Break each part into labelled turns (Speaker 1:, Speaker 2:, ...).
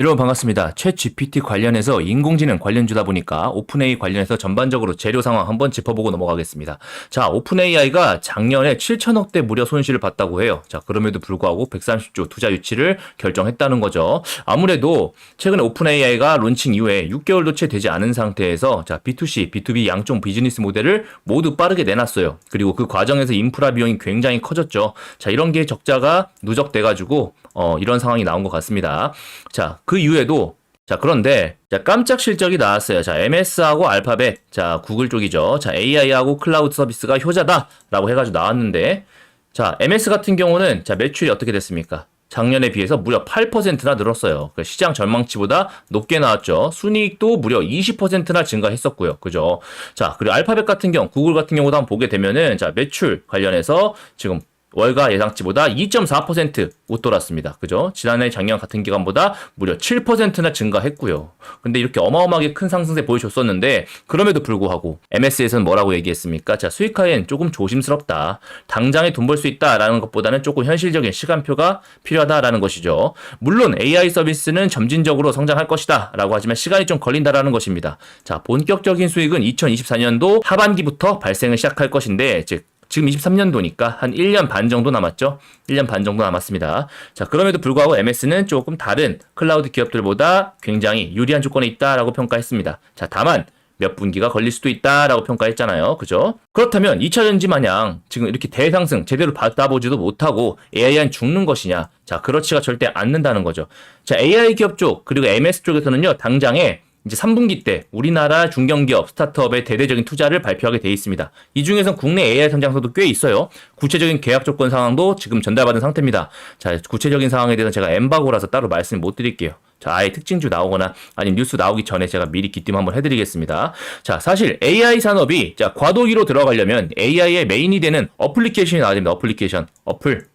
Speaker 1: 여러분 반갑습니다. 챗 GPT 관련해서 인공지능 관련주다 보니까 오픈AI 관련해서 전반적으로 재료 상황 한번 짚어보고 넘어가겠습니다. 자, 오픈AI가 작년에 7천억대 무려 손실을 봤다고 해요. 자, 그럼에도 불구하고 130조 투자 유치를 결정했다는 거죠. 아무래도 최근에 오픈AI가 론칭 이후에 6개월도 채 되지 않은 상태에서 자, B2C, B2B 양쪽 비즈니스 모델을 모두 빠르게 내놨어요. 그리고 그 과정에서 인프라 비용이 굉장히 커졌죠. 자, 이런 게 적자가 누적돼가지고 어, 이런 상황이 나온 것 같습니다. 자, 그 이후에도 자, 그런데 자, 깜짝 실적이 나왔어요. 자, MS하고 알파벳, 자, 구글 쪽이죠. 자, AI하고 클라우드 서비스가 효자다라고 해가지고 나왔는데, 자, MS 같은 경우는 자, 매출이 어떻게 됐습니까? 작년에 비해서 무려 8%나 늘었어요. 그러니까 시장 전망치보다 높게 나왔죠. 순이익도 무려 20%나 증가했었고요. 그죠? 자, 그리고 알파벳 같은 경우, 구글 같은 경우도 한번 보게 되면은, 자, 매출 관련해서 지금 월가 예상치보다 2.4% 웃돌았습니다. 그죠? 지난해 작년 같은 기간보다 무려 7%나 증가했고요. 근데 이렇게 어마어마하게 큰 상승세 보여줬었는데 그럼에도 불구하고 MS에서는 뭐라고 얘기했습니까? 자, 수익화엔 조금 조심스럽다. 당장에 돈 벌 수 있다라는 것보다는 조금 현실적인 시간표가 필요하다라는 것이죠. 물론 AI 서비스는 점진적으로 성장할 것이다 라고 하지만 시간이 좀 걸린다라는 것입니다. 자, 본격적인 수익은 2024년도 하반기부터 발생을 시작할 것인데 즉 지금 23년도니까 한 1년 반 정도 남았죠. 1년 반 정도 남았습니다. 자, 그럼에도 불구하고 MS는 조금 다른 클라우드 기업들보다 굉장히 유리한 조건에 있다라고 평가했습니다. 자, 다만 몇 분기가 걸릴 수도 있다라고 평가했잖아요. 그죠? 그렇다면 2차 전지 마냥 지금 이렇게 대상승 제대로 받아보지도 못하고 AI는 죽는 것이냐? 자, 그렇지가 절대 않는다는 거죠. 자, AI 기업 쪽 그리고 MS 쪽에서는요. 당장에 이제 3분기 때 우리나라 중견기업 스타트업의 대대적인 투자를 발표하게 돼 있습니다. 이 중에서 국내 AI 성장서도 꽤 있어요. 구체적인 계약 조건 상황도 지금 전달받은 상태입니다. 자, 구체적인 상황에 대해서 제가 엠바고라서 따로 말씀 못 드릴게요. 자, 아예 특징주 나오거나 아니면 뉴스 나오기 전에 제가 미리 기팀 한번 해드리겠습니다. 자, 사실 AI 산업이 자 과도기로 들어가려면 AI의 메인이 되는 어플리케이션이 나와야 됩니다. 어플리케이션, 어플.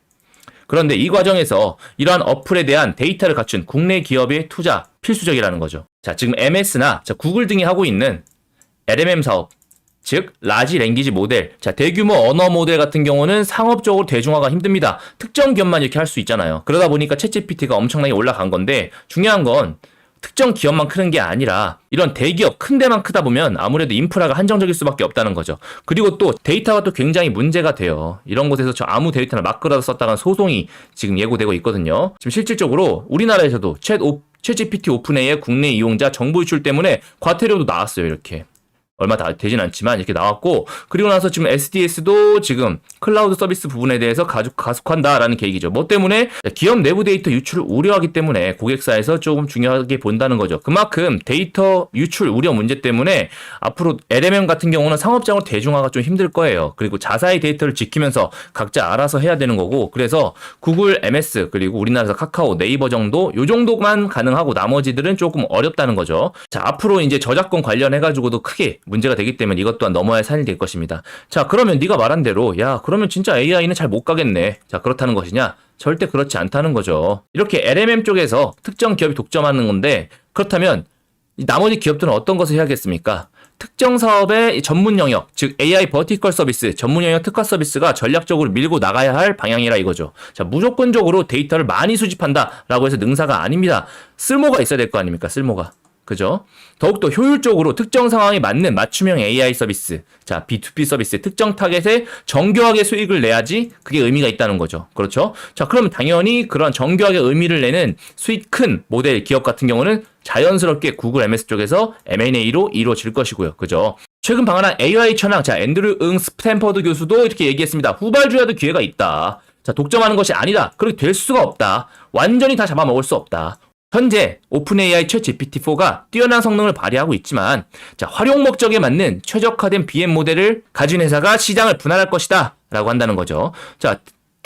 Speaker 1: 그런데 이 과정에서 이러한 어플에 대한 데이터를 갖춘 국내 기업의 투자 필수적이라는 거죠. 자, 지금 MS나 자, 구글 등이 하고 있는 LMM 사업, 즉 라지 랭귀지 모델, 자 대규모 언어 모델 같은 경우는 상업적으로 대중화가 힘듭니다. 특정 기업만 이렇게 할 수 있잖아요. 그러다 보니까 챗GPT가 엄청나게 올라간 건데 중요한 건 특정 기업만 크는 게 아니라 이런 대기업 큰 데만 크다 보면 아무래도 인프라가 한정적일 수밖에 없다는 거죠. 그리고 또 데이터가 또 굉장히 문제가 돼요. 이런 곳에서 저 아무 데이터나 막 끌어다 썼다간 소송이 지금 예고되고 있거든요. 지금 실질적으로 우리나라에서도 챗 오, 챗 GPT 오픈AI의 국내 이용자 정보 유출 때문에 과태료도 나왔어요. 이렇게. 얼마 다 되진 않지만 이렇게 나왔고 그리고 나서 지금 SDS도 지금 클라우드 서비스 부분에 대해서 가죽 가속한다라는 계획이죠. 뭐 때문에 기업 내부 데이터 유출을 우려하기 때문에 고객사에서 조금 중요하게 본다는 거죠. 그만큼 데이터 유출 우려 문제 때문에 앞으로 LMM 같은 경우는 상업적으로 대중화가 좀 힘들 거예요. 그리고 자사의 데이터를 지키면서 각자 알아서 해야 되는 거고 그래서 구글, MS 그리고 우리나라에서 카카오, 네이버 정도 요 정도만 가능하고 나머지들은 조금 어렵다는 거죠. 자 앞으로 이제 저작권 관련해 가지고도 크게 문제가 되기 때문에 이것 또한 넘어야 할 산이 될 것입니다. 자, 그러면 네가 말한 대로 야, 그러면 진짜 AI는 잘 못 가겠네. 자, 그렇다는 것이냐? 절대 그렇지 않다는 거죠. 이렇게 LMM 쪽에서 특정 기업이 독점하는 건데 그렇다면 이 나머지 기업들은 어떤 것을 해야겠습니까? 특정 사업의 전문 영역, 즉 AI 버티컬 서비스, 전문 영역 특화 서비스가 전략적으로 밀고 나가야 할 방향이라 이거죠. 자, 무조건적으로 데이터를 많이 수집한다라고 해서 능사가 아닙니다. 쓸모가 있어야 될 거 아닙니까? 쓸모가. 그죠? 더욱더 효율적으로 특정 상황에 맞는 맞춤형 AI 서비스, 자, B2B 서비스, 특정 타겟에 정교하게 수익을 내야지 그게 의미가 있다는 거죠. 그렇죠? 자, 그러면 당연히 그런 정교하게 의미를 내는 수익 큰 모델 기업 같은 경우는 자연스럽게 구글 MS 쪽에서 M&A로 이루어질 것이고요. 그죠? 최근 방한한 AI 천왕, 자, 앤드류 응 스탠퍼드 교수도 이렇게 얘기했습니다. 후발주야도 기회가 있다. 자, 독점하는 것이 아니다. 그렇게 될 수가 없다. 완전히 다 잡아먹을 수 없다. 현재 오픈AI 챗 GPT-4가 뛰어난 성능을 발휘하고 있지만 자, 활용 목적에 맞는 최적화된 BM 모델을 가진 회사가 시장을 분할할 것이다 라고 한다는 거죠. 자,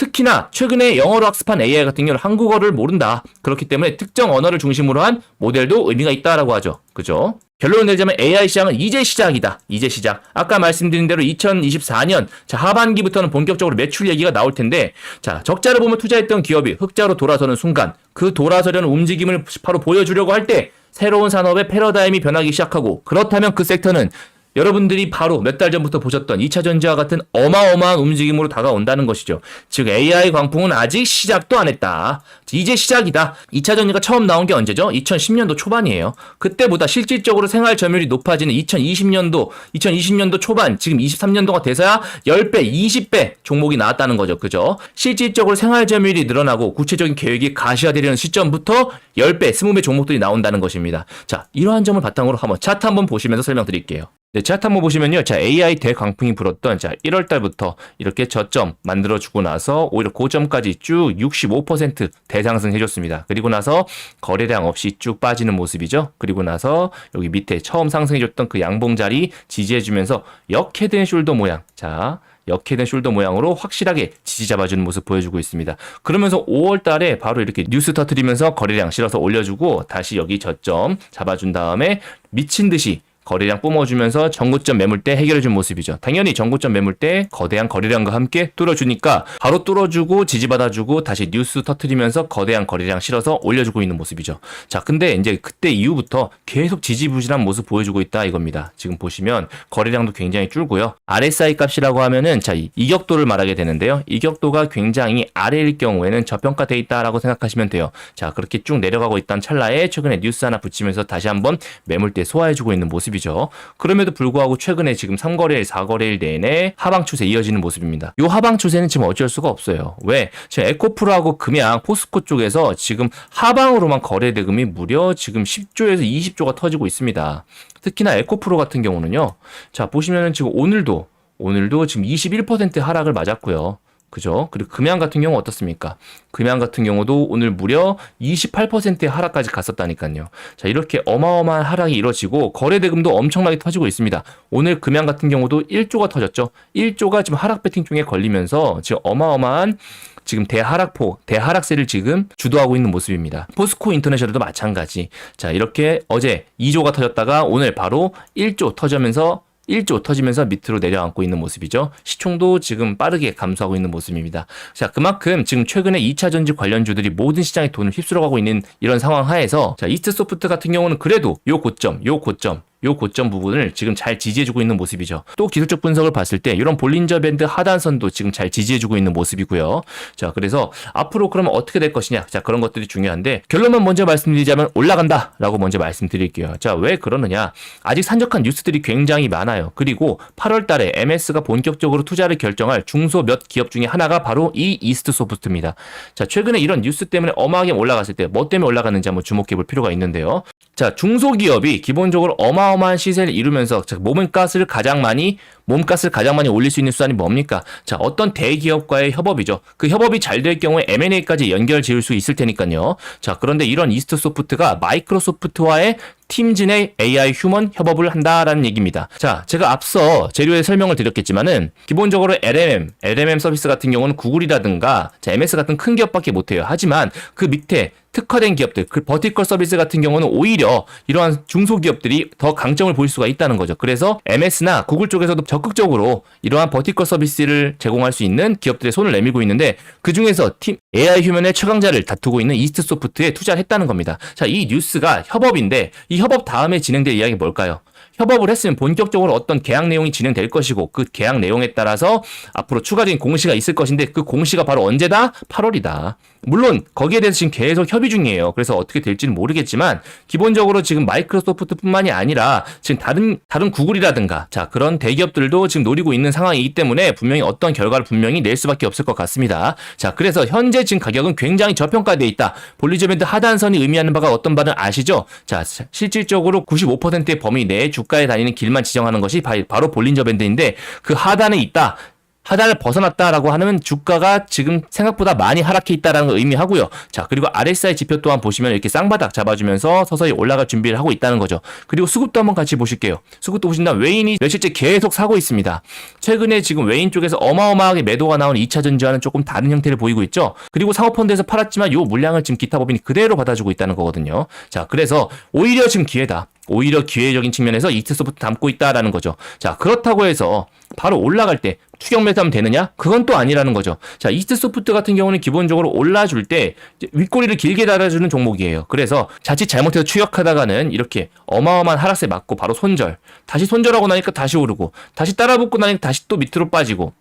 Speaker 1: 특히나 최근에 영어로 학습한 AI 같은 경우는 한국어를 모른다. 그렇기 때문에 특정 언어를 중심으로 한 모델도 의미가 있다라고 하죠. 그죠? 결론을 내자면 AI 시장은 이제 시작이다. 이제 시작. 아까 말씀드린 대로 2024년 자, 하반기부터는 본격적으로 매출 얘기가 나올 텐데 자, 적자를 보면 투자했던 기업이 흑자로 돌아서는 순간 그 돌아서려는 움직임을 바로 보여주려고 할 때 새로운 산업의 패러다임이 변하기 시작하고 그렇다면 그 섹터는 여러분들이 바로 몇 달 전부터 보셨던 2차 전지와 같은 어마어마한 움직임으로 다가온다는 것이죠. 즉 AI 광풍은 아직 시작도 안 했다. 이제 시작이다. 2차 전지가 처음 나온 게 언제죠? 2010년도 초반이에요. 그때보다 실질적으로 생활 점유율이 높아지는 2020년도, 2020년도 초반, 지금 23년도가 돼서야 10배, 20배 종목이 나왔다는 거죠. 그죠? 실질적으로 생활 점유율이 늘어나고 구체적인 계획이 가시화되려는 시점부터 10배, 20배 종목들이 나온다는 것입니다. 자, 이러한 점을 바탕으로 한번 차트 한번 보시면서 설명드릴게요. 네, 차트 한번 보시면요. 자, AI 대광풍이 불었던 자, 1월 달부터 이렇게 저점 만들어 주고 나서 오히려 고점까지 쭉 65% 대상승 해 줬습니다. 그리고 나서 거래량 없이 쭉 빠지는 모습이죠. 그리고 나서 여기 밑에 처음 상승해 줬던 그 양봉 자리 지지해 주면서 역헤드앤 숄더 모양. 자, 역해된 숄더 모양으로 확실하게 지지 잡아주는 모습 보여주고 있습니다. 그러면서 5월 달에 바로 이렇게 뉴스 터트리면서 거래량 실어서 올려주고 다시 여기 저점 잡아준 다음에 미친 듯이 거래량 뿜어주면서 전고점 매물대 해결해준 모습이죠. 당연히 전고점 매물대 거대한 거래량과 함께 뚫어주니까 바로 뚫어주고 지지받아주고 다시 뉴스 터트리면서 거대한 거래량 실어서 올려주고 있는 모습이죠. 자, 근데 이제 그때 이후부터 계속 지지부진한 모습 보여주고 있다 이겁니다. 지금 보시면 거래량도 굉장히 줄고요. RSI 값이라고 하면은 자, 이 이격도를 말하게 되는데요. 이격도가 굉장히 아래일 경우에는 저평가돼 있다라고 생각하시면 돼요. 자, 그렇게 쭉 내려가고 있던 찰나에 최근에 뉴스 하나 붙이면서 다시 한번 매물대 소화해주고 있는 모습 모습이죠. 그럼에도 불구하고 최근에 지금 3거래일, 4거래일 내내 하방 추세 이어지는 모습입니다. 이 하방 추세는 지금 어쩔 수가 없어요. 왜? 지금 에코프로하고 금양, 포스코 쪽에서 지금 하방으로만 거래 대금이 무려 지금 10조에서 20조가 터지고 있습니다. 특히나 에코프로 같은 경우는요. 자, 보시면은 지금 오늘도 오늘도 지금 21% 하락을 맞았고요. 그죠? 그리고 금양 같은 경우 어떻습니까? 금양 같은 경우도 오늘 무려 28%의 하락까지 갔었다니까요. 자, 이렇게 어마어마한 하락이 이뤄지고 거래 대금도 엄청나게 터지고 있습니다. 오늘 금양 같은 경우도 1조가 터졌죠. 1조가 지금 하락 배팅 중에 걸리면서 지금 어마어마한 지금 대하락포, 대하락세를 지금 주도하고 있는 모습입니다. 포스코 인터내셔널도 마찬가지. 자, 이렇게 어제 2조가 터졌다가 오늘 바로 1조 터지면서 1조 터지면서 밑으로 내려앉고 있는 모습이죠. 시총도 지금 빠르게 감소하고 있는 모습입니다. 자, 그만큼 지금 최근에 2차 전지 관련주들이 모든 시장에 돈을 휩쓸어가고 있는 이런 상황 하에서 자, 이스트 소프트 같은 경우는 그래도 요 고점, 요 고점, 요 고점 부분을 지금 잘 지지해주고 있는 모습이죠. 또 기술적 분석을 봤을 때 이런 볼린저 밴드 하단선도 지금 잘 지지해주고 있는 모습이고요. 자, 그래서 앞으로 그러면 어떻게 될 것이냐? 자, 그런 것들이 중요한데 결론만 먼저 말씀드리자면 올라간다라고 먼저 말씀드릴게요. 자, 왜 그러느냐? 아직 산적한 뉴스들이 굉장히 많아요. 그리고 8월 달에 MS가 본격적으로 투자를 결정할 중소 몇 기업 중에 하나가 바로 이 이스트 소프트입니다. 자, 최근에 이런 뉴스 때문에 어마하게 올라갔을 때 뭐 때문에 올라갔는지 한번 주목해 볼 필요가 있는데요. 자, 중소기업이 기본적으로 어마어마한 시세를 이루면서 몸값을 가장 많이 몸값을 가장 많이 올릴 수 있는 수단이 뭡니까? 자, 어떤 대기업과의 협업이죠. 그 협업이 잘 될 경우에 M&A까지 연결 지을 수 있을 테니까요. 자, 그런데 이런 이스트 소프트가 마이크로소프트와의 팀진의 AI 휴먼 협업을 한다라는 얘기입니다. 자, 제가 앞서 재료의 설명을 드렸겠지만은 기본적으로 LMM, LMM 서비스 같은 경우는 구글이라든가 자, MS 같은 큰 기업밖에 못해요. 하지만 그 밑에 특화된 기업들, 그 버티컬 서비스 같은 경우는 오히려 이러한 중소기업들이 더 강점을 보일 수가 있다는 거죠. 그래서 MS나 구글 쪽에서도 적극적으로 이러한 버티컬 서비스를 제공할 수 있는 기업들의 손을 내밀고 있는데 그 중에서 팀 AI 휴먼의 최강자를 다투고 있는 이스트 소프트에 투자를 했다는 겁니다. 자, 이 뉴스가 협업인데 이 협업 다음에 진행될 이야기 뭘까요? 협업을 했으면 본격적으로 어떤 계약 내용이 진행될 것이고 그 계약 내용에 따라서 앞으로 추가적인 공시가 있을 것인데 그 공시가 바로 언제다? 8월이다. 물론 거기에 대해서 지금 계속 협의 중이에요. 그래서 어떻게 될지는 모르겠지만 기본적으로 지금 마이크로소프트뿐만이 아니라 지금 다른 다른 구글이라든가 자 그런 대기업들도 지금 노리고 있는 상황이기 때문에 분명히 어떤 결과를 분명히 낼 수밖에 없을 것 같습니다. 자 그래서 현재 지금 가격은 굉장히 저평가되어 있다. 볼리저 밴드 하단선이 의미하는 바가 어떤 바는 아시죠? 자 실질적으로 95%의 범위 내에 주 가에 다니는 길만 지정하는 것이 바로 볼린저 밴드인데 그 하단에 있다. 하단을 벗어났다라고 하면 주가가 지금 생각보다 많이 하락해 있다라는 걸 의미하고요. 자, 그리고 RSI 지표 또한 보시면 이렇게 쌍바닥 잡아주면서 서서히 올라갈 준비를 하고 있다는 거죠. 그리고 수급도 한번 같이 보실게요. 수급도 보신다면 웨인이 며칠째 계속 사고 있습니다. 최근에 지금 웨인 쪽에서 어마어마하게 매도가 나온 2차 전지와는 조금 다른 형태를 보이고 있죠. 그리고 상업펀드에서 팔았지만 요 물량을 지금 기타 법인이 그대로 받아주고 있다는 거거든요. 자, 그래서 오히려 지금 기회다. 오히려 기회적인 측면에서 이트 소프트 담고 있다라는 거죠. 자, 그렇다고 해서 바로 올라갈 때 추격 매수하면 되느냐? 그건 또 아니라는 거죠. 자, 이스트 소프트 같은 경우는 기본적으로 올라줄 때 윗꼬리를 길게 달아주는 종목이에요. 그래서 자칫 잘못해서 추격하다가는 이렇게 어마어마한 하락세 맞고 바로 손절. 다시 손절하고 나니까 다시 오르고, 다시 따라붙고 나니까 다시 또 밑으로 빠지고,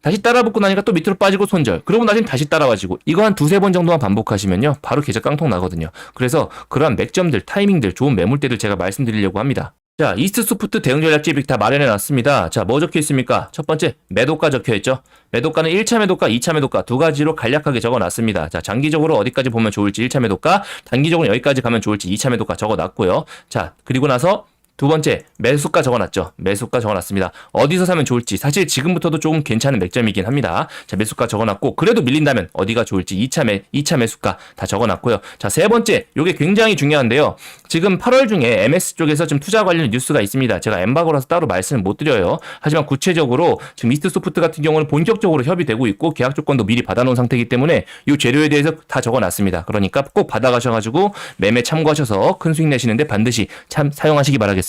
Speaker 1: 다시 따라 붙고 나니까 또 밑으로 빠지고 손절. 그러고 나중에 다시 따라와지고. 이거 한 두세 번 정도만 반복하시면요. 바로 계좌 깡통 나거든요. 그래서 그러한 맥점들, 타이밍들, 좋은 매물대들 제가 말씀드리려고 합니다. 자, 이스트 소프트 대응 전략집 다 마련해 놨습니다. 자, 뭐 적혀 있습니까? 첫 번째, 매도가 적혀 있죠. 매도가는 1차 매도가, 2차 매도가 두 가지로 간략하게 적어 놨습니다. 자, 장기적으로 어디까지 보면 좋을지 1차 매도가, 단기적으로 여기까지 가면 좋을지 2차 매도가 적어 놨고요. 자, 그리고 나서 두 번째 매수가 적어놨죠. 매수가 적어놨습니다. 어디서 사면 좋을지 사실 지금부터도 조금 괜찮은 맥점이긴 합니다. 자 매수가 적어놨고 그래도 밀린다면 어디가 좋을지 2차 매 2차 매수가 다 적어놨고요. 자 세 번째 요게 굉장히 중요한데요. 지금 8월 중에 MS 쪽에서 좀 투자 관련 뉴스가 있습니다. 제가 엠바고라서 따로 말씀을 못 드려요. 하지만 구체적으로 지금 미스트 소프트 같은 경우는 본격적으로 협의되고 있고 계약 조건도 미리 받아놓은 상태이기 때문에 이 재료에 대해서 다 적어놨습니다. 그러니까 꼭 받아가셔가지고 매매 참고하셔서 큰 수익 내시는데 반드시 참 사용하시기 바라겠습니다.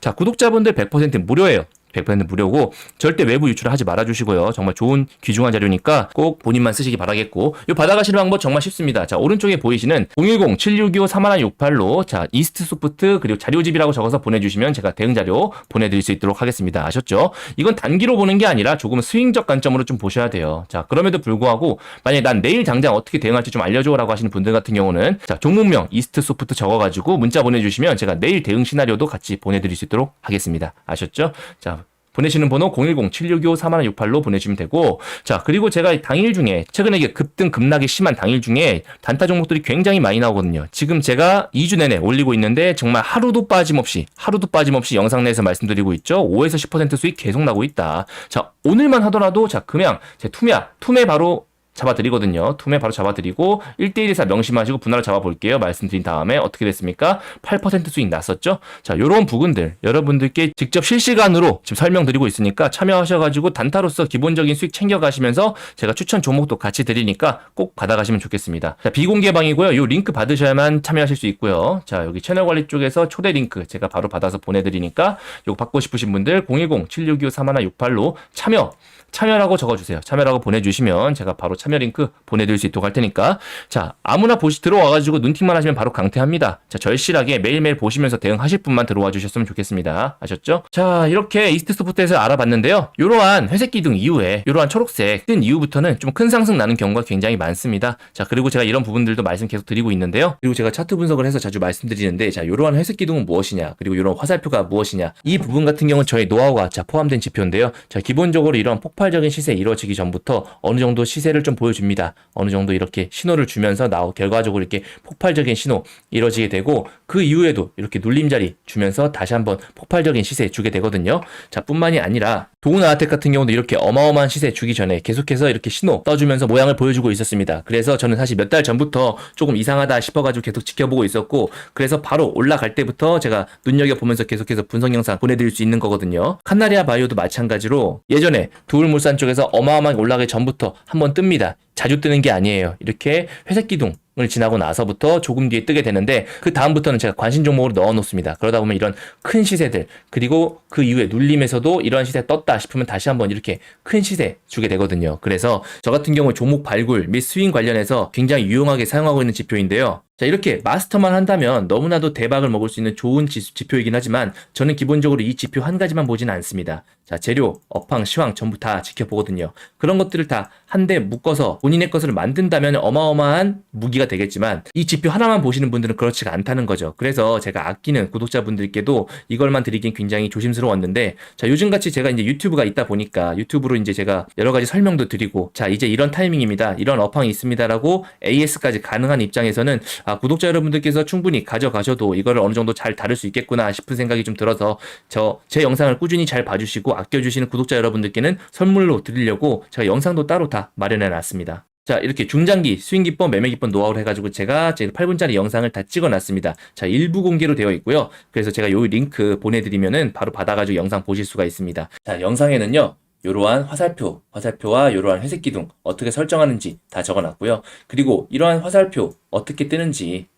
Speaker 1: 자, 구독자분들 100% 무료예요. 100% 무료고 절대 외부 유출을 하지 말아 주시고요. 정말 좋은 귀중한 자료니까 꼭 본인만 쓰시기 바라겠고 이 받아가시는 방법 정말 쉽습니다. 자 오른쪽에 보이시는 010-7625-3168로 자 이스트 소프트 그리고 자료집이라고 적어서 보내 주시면 제가 대응 자료 보내 드릴 수 있도록 하겠습니다. 아셨죠? 이건 단기로 보는 게 아니라 조금 스윙적 관점으로 좀 보셔야 돼요. 자 그럼에도 불구하고 만약에 난 내일 당장 어떻게 대응할지 좀 알려 줘라고 하시는 분들 같은 경우는 자 종목명 이스트 소프트 적어 가지고 문자 보내 주시면 제가 내일 대응 시나리오도 같이 보내 드릴 수 있도록 하겠습니다. 아셨죠? 자 보내시는 번호 010-7625-3168로 보내주시면 되고 자 그리고 제가 당일 중에 최근에 급등 급락이 심한 당일 중에 단타 종목들이 굉장히 많이 나오거든요. 지금 제가 2주 내내 올리고 있는데 정말 하루도 빠짐없이 하루도 빠짐없이 영상 내에서 말씀드리고 있죠. 5에서 10% 수익 계속 나고 있다. 자 오늘만 하더라도 자 금양 제 투매야 투매 바로 잡아드리거든요. 투매 바로 잡아드리고 1대1에서 명심하시고 분할을 잡아볼게요. 말씀드린 다음에 어떻게 됐습니까? 8% 수익 났었죠? 자, 요런 부분들 여러분들께 직접 실시간으로 지금 설명드리고 있으니까 참여하셔가지고 단타로서 기본적인 수익 챙겨가시면서 제가 추천 종목도 같이 드리니까 꼭 받아가시면 좋겠습니다. 자, 비공개 방이고요. 요 링크 받으셔야만 참여하실 수 있고요. 자, 여기 채널 관리 쪽에서 초대 링크 제가 바로 받아서 보내드리니까 요거 받고 싶으신 분들 010-7625-3168로 참여 참여라고 적어주세요. 참여라고 보내주시면 제가 바로 참여 링크 보내드릴 수 있도록 할 테니까 자 아무나 보시 들어와가지고 눈팅만 하시면 바로 강퇴합니다. 자 절실하게 매일매일 보시면서 대응하실 분만 들어와 주셨으면 좋겠습니다. 아셨죠? 자 이렇게 이스트 소프트에서 알아봤는데요. 이러한 회색 기둥 이후에 이러한 초록색 뜬 이후부터는 좀 큰 상승 나는 경우가 굉장히 많습니다. 자 그리고 제가 이런 부분들도 말씀 계속 드리고 있는데요. 그리고 제가 차트 분석을 해서 자주 말씀드리는데 자 이러한 회색 기둥은 무엇이냐 그리고 이런 화살표가 무엇이냐 이 부분 같은 경우는 저희 노하우가 자 포함된 지표인데요. 자 기본적으로 이런 폭 발적인 시세 이루어지기 전부터 어느 정도 시세를 좀 보여줍니다. 어느 정도 이렇게 신호를 주면서 나오 결과적으로 이렇게 폭발적인 신호 이루어지게 되고 그 이후에도 이렇게 눌림자리 주면서 다시 한번 폭발적인 시세 주게 되거든요. 자 뿐만이 아니라 도우나아텍 같은 경우도 이렇게 어마어마한 시세 주기 전에 계속해서 이렇게 신호 떠주면서 모양을 보여주고 있었습니다. 그래서 저는 사실 몇 달 전부터 조금 이상하다 싶어가지고 계속 지켜보고 있었고 그래서 바로 올라갈 때부터 제가 눈여겨보면서 계속해서 분석 영상 보내드릴 수 있는 거거든요. 칸나리아 바이오도 마찬가지로 예전에 두울물산 쪽에서 어마어마하게 올라가기 전부터 한번 뜹니다. 자주 뜨는 게 아니에요. 이렇게 회색 기둥 을 지나고 나서부터 조금 뒤에 뜨게 되는데 그 다음부터는 제가 관심 종목으로 넣어 놓습니다. 그러다 보면 이런 큰 시세들 그리고 그 이후에 눌림에서도 이런 시세 떴다 싶으면 다시 한번 이렇게 큰 시세 주게 되거든요. 그래서 저 같은 경우 종목 발굴 및 스윙 관련해서 굉장히 유용하게 사용하고 있는 지표인데요. 자, 이렇게 마스터만 한다면 너무나도 대박을 먹을 수 있는 좋은 지, 지표이긴 하지만 저는 기본적으로 이 지표 한 가지만 보지는 않습니다. 자, 재료, 업황, 시황 전부 다 지켜보거든요. 그런 것들을 다 한데 묶어서 본인의 것을 만든다면 어마어마한 무기가 되겠지만 이 지표 하나만 보시는 분들은 그렇지가 않다는 거죠. 그래서 제가 아끼는 구독자분들께도 이걸만 드리긴 굉장히 조심스러웠는데 자, 요즘같이 제가 이제 유튜브가 있다 보니까 유튜브로 이제 제가 여러 가지 설명도 드리고 자, 이제 이런 타이밍입니다. 이런 업황이 있습니다라고 AS까지 가능한 입장에서는 아, 구독자 여러분들께서 충분히 가져가셔도 이거를 어느 정도 잘 다룰 수 있겠구나 싶은 생각이 좀 들어서 저 제 영상을 꾸준히 잘 봐주시고 아껴주시는 구독자 여러분들께는 선물로 드리려고 제가 영상도 따로 다 마련해 놨습니다. 자, 이렇게 중장기 스윙 기법, 매매 기법 노하우를 해가지고 제가 제 8분짜리 영상을 다 찍어 놨습니다. 자, 일부 공개로 되어 있고요. 그래서 제가 요 링크 보내드리면은 바로 받아가지고 영상 보실 수가 있습니다. 자, 영상에는요. 이러한 화살표, 화살표와 이러한 회색 기둥 어떻게 설정하는지 다 적어놨고요. 그리고 이러한 화살표 어떻게 뜨는지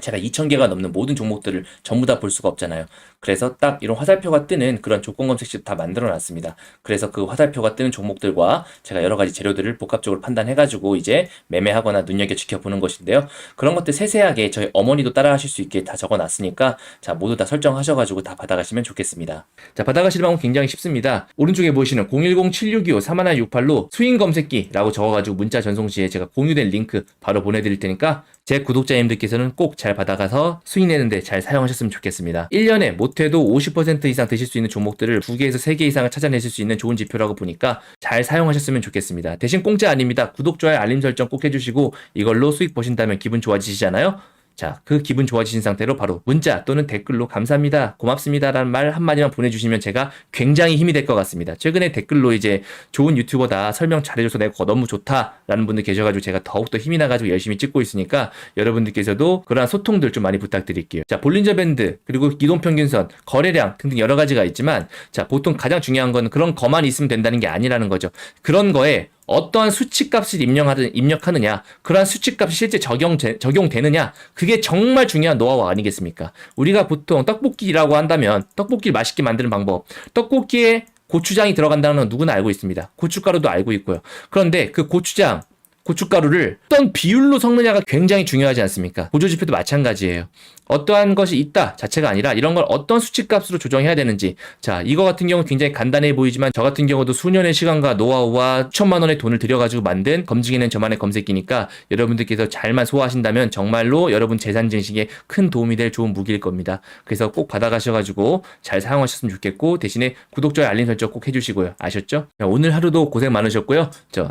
Speaker 1: 제가 2,000개가 넘는 모든 종목들을 전부 다 볼 수가 없잖아요. 그래서 딱 이런 화살표가 뜨는 그런 조건 검색식 다 만들어 놨습니다. 그래서 그 화살표가 뜨는 종목들과 제가 여러 가지 재료들을 복합적으로 판단해가지고 이제 매매하거나 눈여겨 지켜보는 것인데요. 그런 것들 세세하게 저희 어머니도 따라 하실 수 있게 다 적어 놨으니까 자, 모두 다 설정하셔가지고 다 받아가시면 좋겠습니다. 자, 받아가실 방법 굉장히 쉽습니다. 오른쪽에 보시는 010-7625-3168로 스윙 검색기라고 적어가지고 문자 전송 시에 제가 공유된 링크 바로 보내드릴 테니까 제 구독자님들께서는 꼭잘 받아가서 수익 내는데 잘 사용하셨으면 좋겠습니다. 1년에 못해도 50% 이상 드실 수 있는 종목들을 2개에서 3개 이상을 찾아내실 수 있는 좋은 지표라고 보니까 잘 사용하셨으면 좋겠습니다. 대신 공짜 아닙니다. 구독, 좋아요, 알림 설정 꼭 해주시고 이걸로 수익 보신다면 기분 좋아지시잖아요? 자, 그 기분 좋아지신 상태로 바로 문자 또는 댓글로 감사합니다, 고맙습니다라는 말 한마디만 보내주시면 제가 굉장히 힘이 될 것 같습니다. 최근에 댓글로 이제 좋은 유튜버다, 설명 잘해줘서 내가 너무 좋다라는 분들 계셔가지고 제가 더욱더 힘이 나가지고 열심히 찍고 있으니까 여러분들께서도 그러한 소통들 좀 많이 부탁드릴게요. 자, 볼린저 밴드, 그리고 기동평균선, 거래량 등등 여러 가지가 있지만 자, 보통 가장 중요한 건 그런 거만 있으면 된다는 게 아니라는 거죠. 그런 거에 어떠한 수치값을 입력하든 입력하느냐, 그러한 수치값이 실제 적용 적용되느냐, 그게 정말 중요한 노하우 아니겠습니까? 우리가 보통 떡볶이라고 한다면 떡볶이를 맛있게 만드는 방법, 떡볶이에 고추장이 들어간다는 건 누구나 알고 있습니다. 고춧가루도 알고 있고요. 그런데 그 고추장, 고춧가루를 어떤 비율로 섞느냐가 굉장히 중요하지 않습니까? 보조지표도 마찬가지예요. 어떠한 것이 있다 자체가 아니라 이런 걸 어떤 수치값으로 조정해야 되는지 자 이거 같은 경우 는 굉장히 간단해 보이지만 저 같은 경우도 수년의 시간과 노하우와 천만 원의 돈을 들여가지고 만든 검증해낸 저만의 검색기니까 여러분들께서 잘만 소화하신다면 정말로 여러분 재산 증식에 큰 도움이 될 좋은 무기일 겁니다. 그래서 꼭 받아가셔가지고 잘 사용하셨으면 좋겠고 대신에 구독, 좋아요, 알림 설정 꼭 해주시고요. 아셨죠? 자, 오늘 하루도 고생 많으셨고요. 저